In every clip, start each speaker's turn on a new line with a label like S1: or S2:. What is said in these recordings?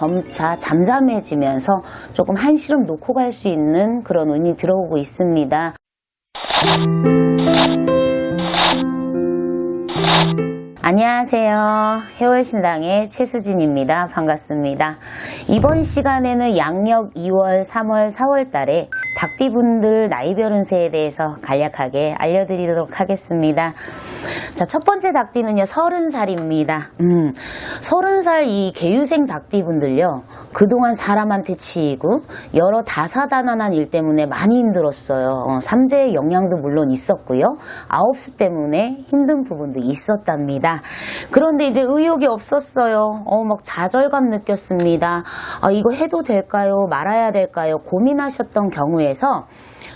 S1: 점차 잠잠해지면서 조금 한시름 놓고 갈 수 있는 그런 운이 들어오고 있습니다. 안녕하세요. 해월신당의 최수진입니다. 반갑습니다. 이번 시간에는 양력 2월, 3월, 4월 달에 닭띠분들 나이별 운세에 대해서 간략하게 알려드리도록 하겠습니다. 자, 첫 번째 닭띠는요, 30살입니다. 음, 30살 이 개유생 닭띠분들요, 그동안 사람한테 치이고, 여러 다사다난한 일 때문에 많이 힘들었어요. 어, 삼재의 영향도 물론 있었고요. 아홉수 때문에 힘든 부분도 있었답니다. 그런데 이제 의욕이 없었어요. 어, 막 좌절감 느꼈습니다. 아, 이거 해도 될까요? 말아야 될까요? 고민하셨던 경우에서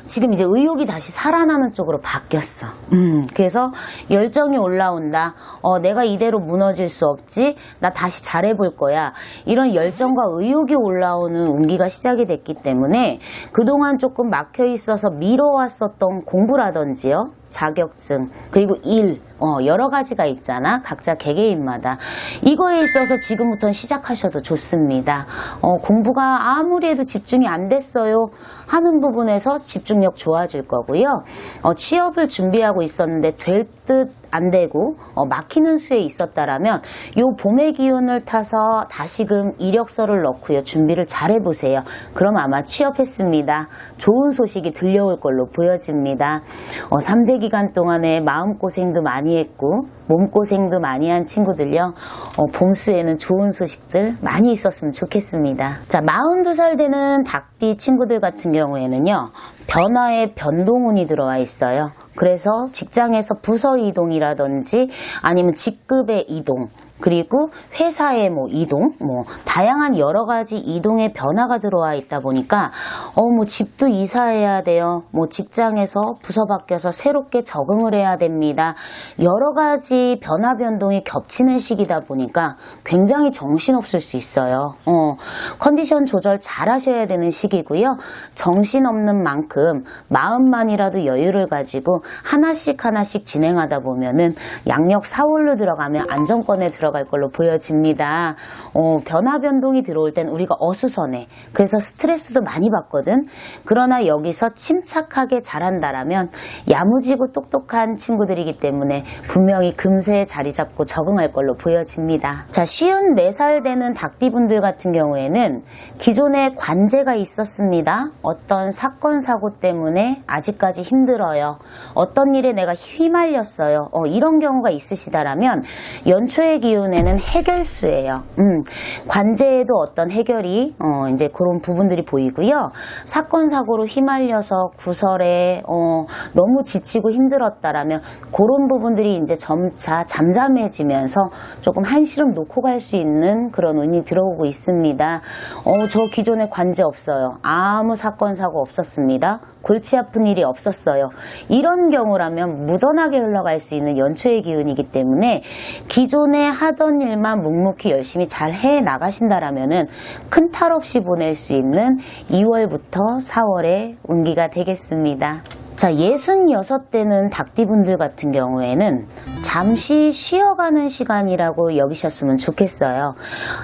S1: 지금 이제 의욕이 다시 살아나는 쪽으로 바뀌었어. 음, 그래서 열정이 올라온다. 어, 내가 이대로 무너질 수 없지. 나 다시 잘해볼 거야. 이런 열정과 의욕이 올라오는 운기가 시작이 됐기 때문에 그동안 조금 막혀 있어서 미뤄왔었던 공부라든지요. 자격증, 그리고 일, 어, 여러 가지가 있잖아. 각자 개개인마다. 이거에 있어서 지금부터 시작하셔도 좋습니다. 어, 공부가 아무리 해도 집중이 안 됐어요. 하는 부분에서 집중 력 좋아질 거고요. 어, 취업을 준비하고 있었는데 될 듯 안 되고 어, 막히는 수에 있었다라면 요 봄의 기운을 타서 다시금 이력서를 넣고요 준비를 잘 해보세요. 그럼 아마 취업했습니다. 좋은 소식이 들려올 걸로 보여집니다. 어, 삼재 기간 동안에 마음 고생도 많이 했고 몸 고생도 많이 한 친구들요. 어, 봄수에는 좋은 소식들 많이 있었으면 좋겠습니다. 자, 42살 되는 닭띠 친구들 같은 경우에는요. 변화의 변동운이 들어와 있어요. 그래서 직장에서 부서 이동이라든지 아니면 직급의 이동 그리고 회사의 뭐 이동, 뭐 다양한 여러 가지 이동의 변화가 들어와 있다 보니까 어 뭐 집도 이사해야 돼요. 뭐 직장에서 부서 바뀌어서 새롭게 적응을 해야 됩니다. 여러 가지 변화 변동이 겹치는 시기다 보니까 굉장히 정신없을 수 있어요. 어, 컨디션 조절 잘 하셔야 되는 시기고요. 정신없는 만큼 마음만이라도 여유를 가지고 하나씩 하나씩 진행하다 보면은 양력 4월로 들어가면 안정권에 들어 갈 걸로 보여집니다. 어, 변화 변동이 들어올 땐 우리가 어수선해. 그래서 스트레스도 많이 받거든. 그러나 여기서 침착하게 잘한다라면 야무지고 똑똑한 친구들이기 때문에 분명히 금세에 자리 잡고 적응할 걸로 보여집니다. 자, 쉬운 4살 되는 닭띠분들 같은 경우에는 기존에 관제가 있었습니다. 어떤 사건, 사고 때문에 아직까지 힘들어요. 어떤 일에 내가 휘말렸어요. 어, 이런 경우가 있으시다라면 연초의 기운 에는 해결수예요. 음, 관제에도 어떤 해결이 어, 이제 그런 부분들이 보이고요. 사건 사고로 휘말려서 구설에 어, 너무 지치고 힘들었다라면 그런 부분들이 이제 점차 잠잠해지면서 조금 한시름 놓고 갈 수 있는 그런 운이 들어오고 있습니다. 어, 저 기존에 관제 없어요. 아무 사건 사고 없었습니다. 골치 아픈 일이 없었어요. 이런 경우라면 무던하게 흘러갈 수 있는 연초의 기운이기 때문에 기존에 하던 일만 묵묵히 열심히 잘 해 나가신다라면은 큰 탈 없이 보낼 수 있는 2월부터 4월의 운기가 되겠습니다. 자, 66대는 닭띠분들 같은 경우에는 잠시 쉬어가는 시간이라고 여기셨으면 좋겠어요.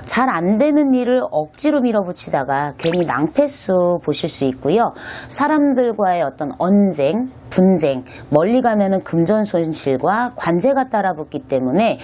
S1: 잘 안 되는 일을 억지로 밀어붙이다가 괜히 낭패수 보실 수 있고요. 사람들과의 어떤 언쟁, 분쟁, 멀리 가면은 금전 손실과 관제가 따라붙기 때문에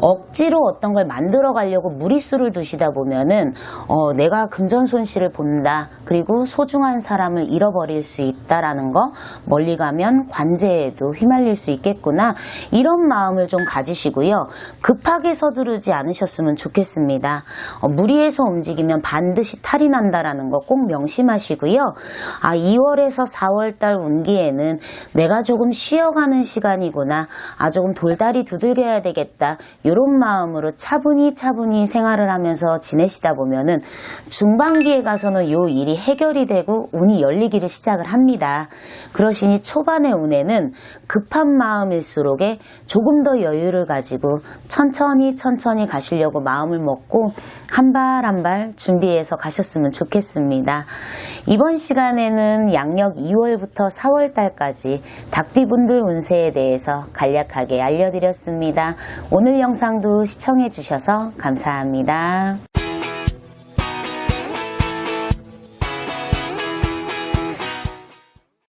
S1: 억지로 어떤 걸 만들어 가려고 무리수를 두시다 보면은 어, 내가 금전 손실을 본다. 그리고 소중한 사람을 잃어버릴 수 있다라는 거 멀리 가면 관제에도 휘말릴 수 있겠구나. 이런 마음을 좀 가지시고요. 급하게 서두르지 않으셨으면 좋겠습니다. 어, 무리해서 움직이면 반드시 탈이 난다라는 거 꼭 명심하시고요. 아, 2월에서 4월 달 운기에는 내가 조금 쉬어가는 시간이구나. 아, 조금 돌다리 두들겨야 되겠다. 이런 마음으로 차분히 차분히 생활을 하면서 지내시다 보면은 중반기에 가서는 요 일이 해결이 되고 운이 열리기를 시작을 합니다. 그러시니 초반의 운에는 급한 마음일수록에 조금 더 여유를 가지고 천천히 천천히 가시려고 마음을 먹고 한 발 한 발 준비해서 가셨으면 좋겠습니다. 이번 시간에는 양력 2월부터 4월 달 까지 닭띠분들 운세에 대해서 간략하게 알려드렸습니다. 오늘 영상도 시청해 주셔서 감사합니다.